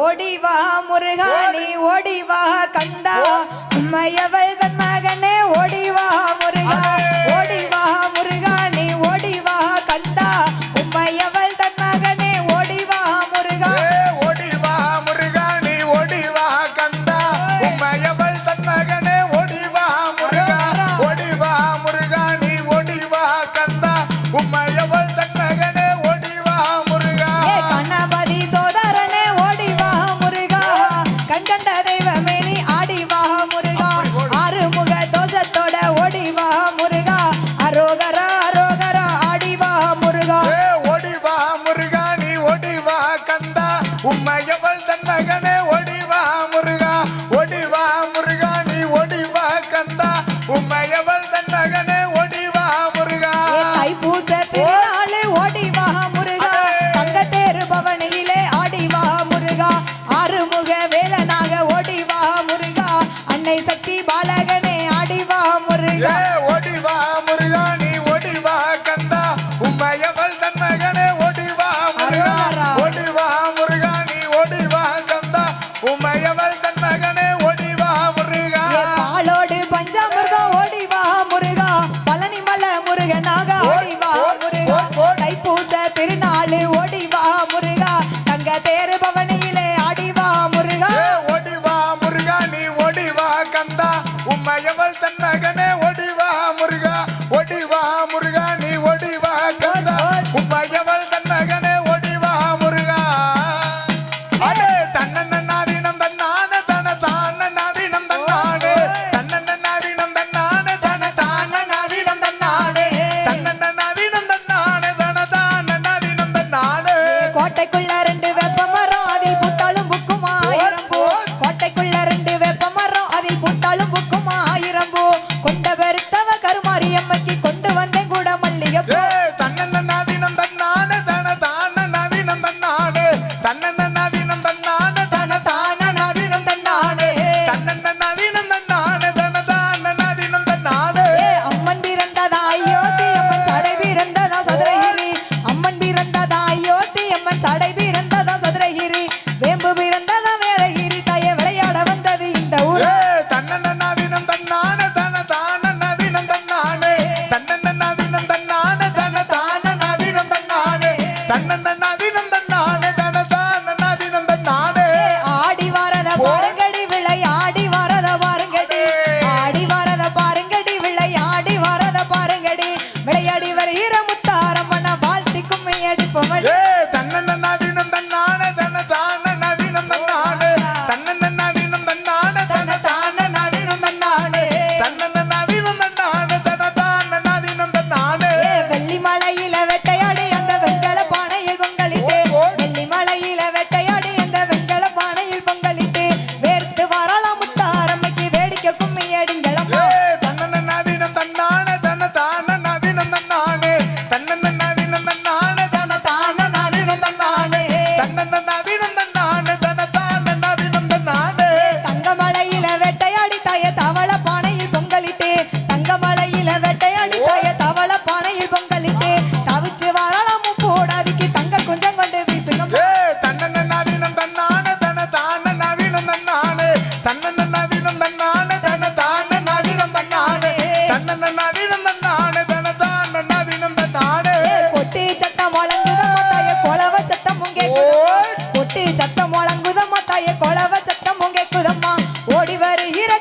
ஓடிவா முருகா நீ ஓடிவா கந்தா உம்மையவள் மகனே ஓடிவா முருகா.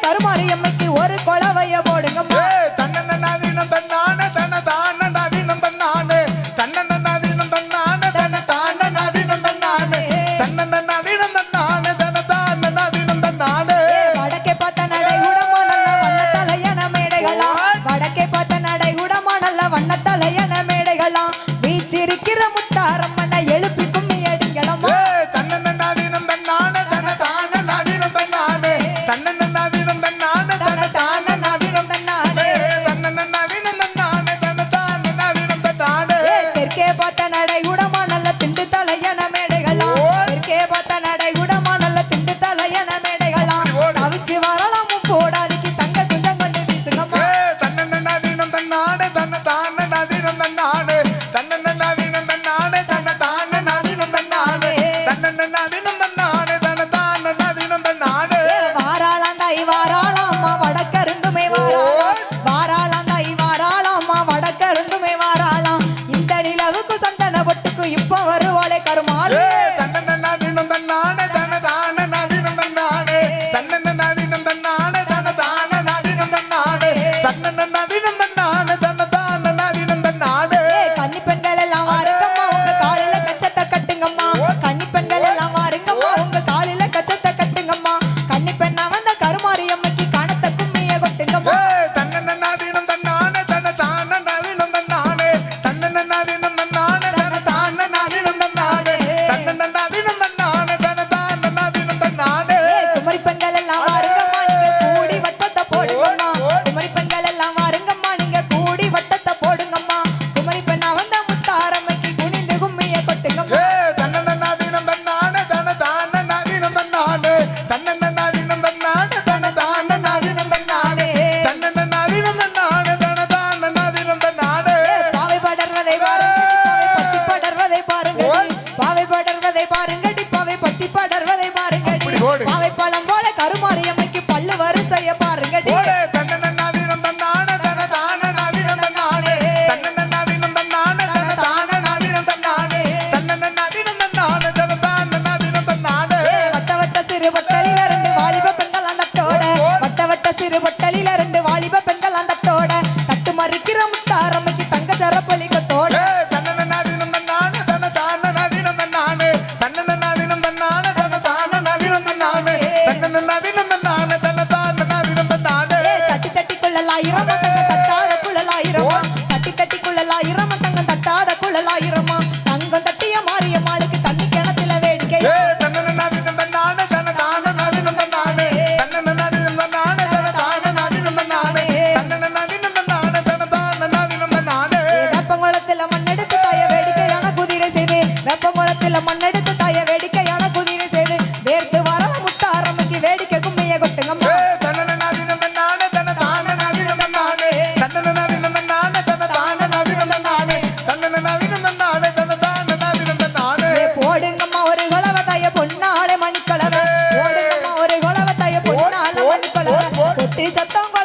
தருமாறு எம் வைக்கிற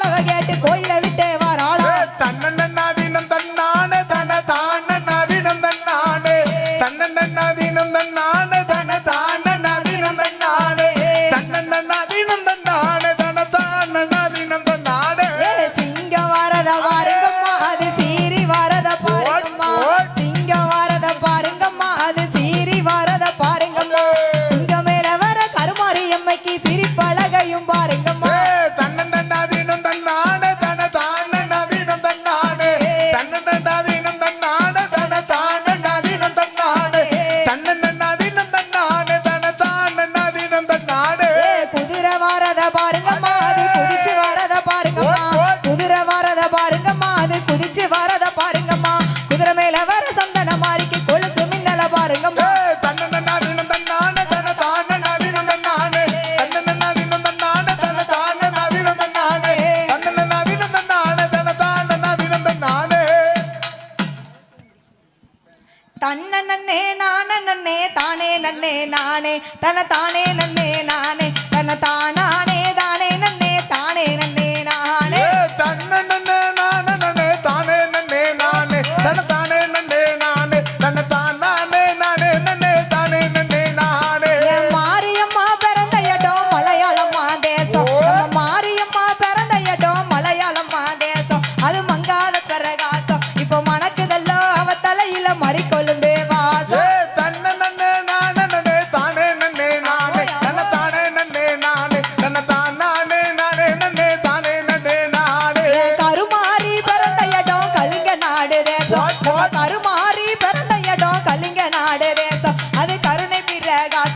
அளவை கேட்டு கோயிலை விட்டே வாராள்.